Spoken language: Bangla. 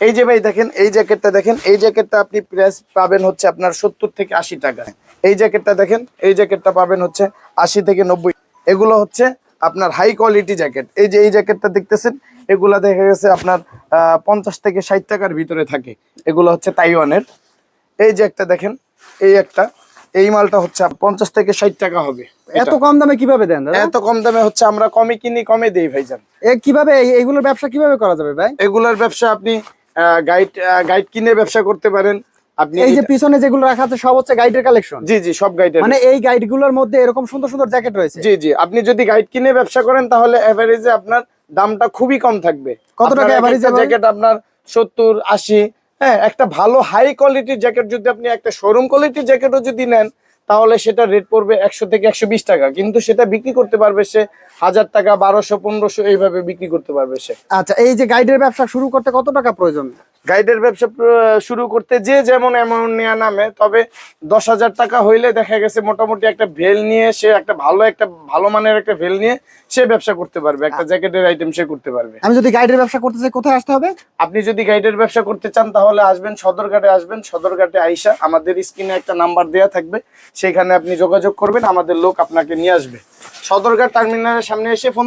এই যে ভাই দেখেন এই জ্যাকেটটা দেখেন এই জ্যাকেটটা আপনি প্রাইস পাবেন হচ্ছে আপনার সত্তর থেকে আশি টাকা এই জ্যাকেটটা দেখেন এই জ্যাকেটটা পাবেন হচ্ছে আশি থেকে নব্বই। এগুলো হচ্ছে আপনার হাই কোয়ালিটি জ্যাকেট। এই যে এই জ্যাকেটটা দেখতেছেন এগুলা দেখা গেছে আপনার পঞ্চাশ থেকে ষাট টাকার ভিতরে থাকে। এগুলো হচ্ছে তাইওয়ানের। এই যে একটা দেখেন এই একটা এই মালটা হচ্ছে পঞ্চাশ থেকে ষাট টাকা হবে। এত কম দামে কীভাবে দেন এত কম দামে হচ্ছে আমরা কমে কিনি কমে দেই ভাইজান। এ কীভাবে এইগুলোর ব্যবসা কীভাবে করা যাবে ভাই? এগুলোর ব্যবসা আপনি গাইড গাইড কিনে ব্যবসা করতে পারেন। আপনি এই যে পিছনে যেগুলো রাখা আছে সব হচ্ছে গাইডের কালেকশন জি জি সব গাইডের মানে এই গাইডগুলোর মধ্যে এরকম সুন্দর সুন্দর জ্যাকেট রয়েছে? জি জি আপনি যদি গাইড কিনে ব্যবসা করেন তাহলে এভারেজে আপনার দামটা খুবই কম থাকবে। কত টাকা average এ পাবেন? জ্যাকেট আপনার সত্তর আশি হ্যাঁ একটা ভালো হাই কোয়ালিটির জ্যাকেট যদি আপনি একটা শোরুম কোয়ালিটির জ্যাকেটও যদি নেন তাহলে সেটা রেট পড়বে একশো থেকে একশো বিশ টাকা। কিন্তু সেটা বিক্রি করতে পারবে সে হাজার টাকা বারোশো পনেরোশো এইভাবে বিক্রি করতে পারবে সে। আচ্ছা এই যে গাইডের ব্যবসা শুরু করতে কত টাকা প্রয়োজন? গাইডের ব্যবসা শুরু করতে যে যেমন অ্যামাউন্ট নেওয়া নামে তবে দশ হাজার টাকা হইলে দেখা গেছে মোটামুটি একটা ভেল নিয়ে সে একটা ভালো একটা ভালো মানের একটা ভেল নিয়ে সে ব্যবসা করতে পারবে একটা জ্যাকেটের আইটেম সে করতে পারবে। আমি যদি গাইডের ব্যবসা করতে চাই কোথায় আসতে হবে? আপনি যদি গাইডের ব্যবসা করতে চান তাহলে আসবেন সদরঘাটে আসবেন সদরঘাটে আইসা। আমাদের স্ক্রিনে একটা নাম্বার দেওয়া থাকবে সেখানে আপনি যোগাযোগ করবেন আমাদের লোক আপনাকে নিয়ে আসবে। সদরঘাট টার্মিনালের সামনে এসে ফোন